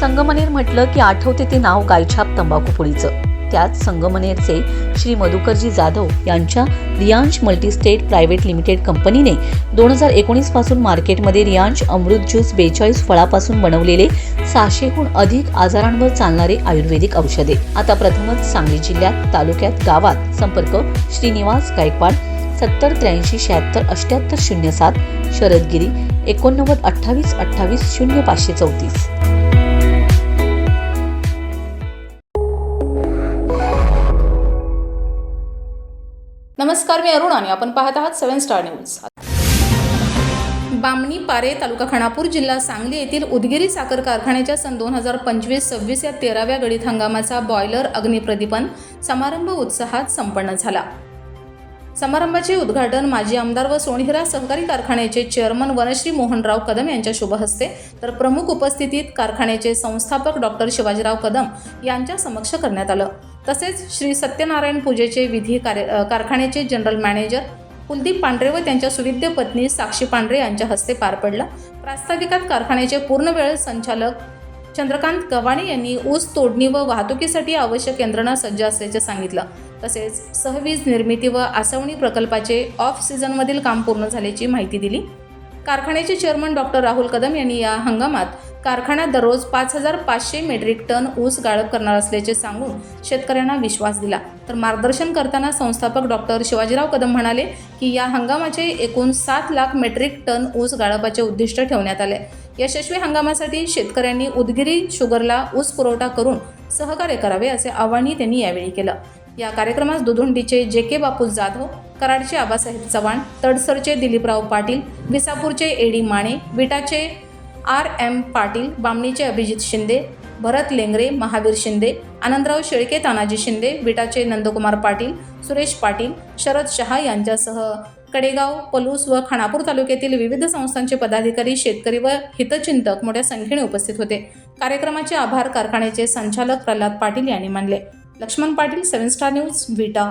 संगमनेर म्हटलं की आठवते ते नाव गायछाप तंबाखू पोळीचं त्यात संगमनेरचे श्री मधुकरजी जाधव यांच्या रियांश मल्टीस्टेट प्रायव्हेट लिमिटेड कंपनीने दोन हजार एकोणीसपासून मार्केटमध्ये रियांश अमृत ज्यूस बेचाळीस फळापासून बनवलेले सहाशेहून अधिक आजारांवर चालणारे आयुर्वेदिक औषधे. आता प्रथमच सांगली जिल्ह्यात तालुक्यात गावात संपर्क श्रीनिवास गायकवाड सत्तर त्र्याऐंशी शहात्तर अठ्ठ्याहत्तर शून्य सात शरदगिरी एकोणनव्वद अठ्ठावीस अठ्ठावीस शून्य पाचशे चौतीस. नमस्कार मी अरुण आणि आपण पाहत आहात seven star news. Bamani Pare तालुका खानापूर जिल्हा सांगली येथील उदगिरी साखर कारखान्याच्या सन दोन हजार पंचवीस सव्वीस या तेराव्या गळीत हंगामाचा बॉयलर अग्निप्रदीपन समारंभ उत्साहात संपन्न झाला. समारंभाचे उद्घाटन माजी आमदार व सोनहिरा सहकारी कारखान्याचे चेअरमन वनश्री मोहनराव कदम यांच्या शुभ हस्ते तर प्रमुख उपस्थितीत कारखान्याचे संस्थापक डॉक्टर शिवाजीराव कदम यांच्या समक्ष करण्यात आलं. तसेच श्री सत्यनारायण पूजेचे विधी कार्य कारखान्याचे जनरल मॅनेजर कुलदीप पांढरे व त्यांच्या सुविद्य पत्नी साक्षी पांढरे यांच्या हस्ते पार पडला. प्रास्ताविकात कारखान्याचे पूर्णवेळ संचालक चंद्रकांत गव्हाणे यांनी ऊस तोडणी व वाहतुकीसाठी आवश्यक यंत्रणा सज्ज असल्याचे सांगितलं. तसेच सहवीज निर्मिती व आसवणी प्रकल्पाचे ऑफ सीझनमधील काम पूर्ण झाल्याची माहिती दिली. कारखान्याचे चेअरमन डॉक्टर राहुल कदम यांनी या हंगामात कारखान्यात दररोज पाच हजार पाचशे मेट्रिक टन ऊस गाळप करणार असल्याचे सांगून शेतकऱ्यांना विश्वास दिला. तर मार्गदर्शन करताना संस्थापक डॉक्टर शिवाजीराव कदम म्हणाले की या हंगामाचे एकूण सात लाख मेट्रिक टन ऊस गाळपाचे उद्दिष्ट ठेवण्यात आले. यशस्वी हंगामासाठी शेतकऱ्यांनी उदगिरी शुगरला ऊस पुरवठा करून सहकार्य करावे असे आवाहनही त्यांनी यावेळी केलं. या कार्यक्रमास दुधुंडीचे जे के बापू जाधव कराडचे आबासाहेब चव्हाण तडसरचे दिलीपराव पाटील विसापूरचे एडी माने विटाचे आर एम पाटील बामणीचे अभिजित शिंदे भरत लेंगरे महावीर शिंदे आनंदराव शेळके तानाजी शिंदे विटाचे नंदकुमार पाटील सुरेश पाटील शरद शहा यांच्यासह कडेगाव पलूस व खानापूर तालुक्यातील विविध संस्थांचे पदाधिकारी शेतकरी व हितचिंतक मोठ्या संख्येने उपस्थित होते. कार्यक्रमाचे आभार कारखान्याचे संचालक प्रल्हाद पाटील यांनी मानले. Laxman Patil seven star news Vita.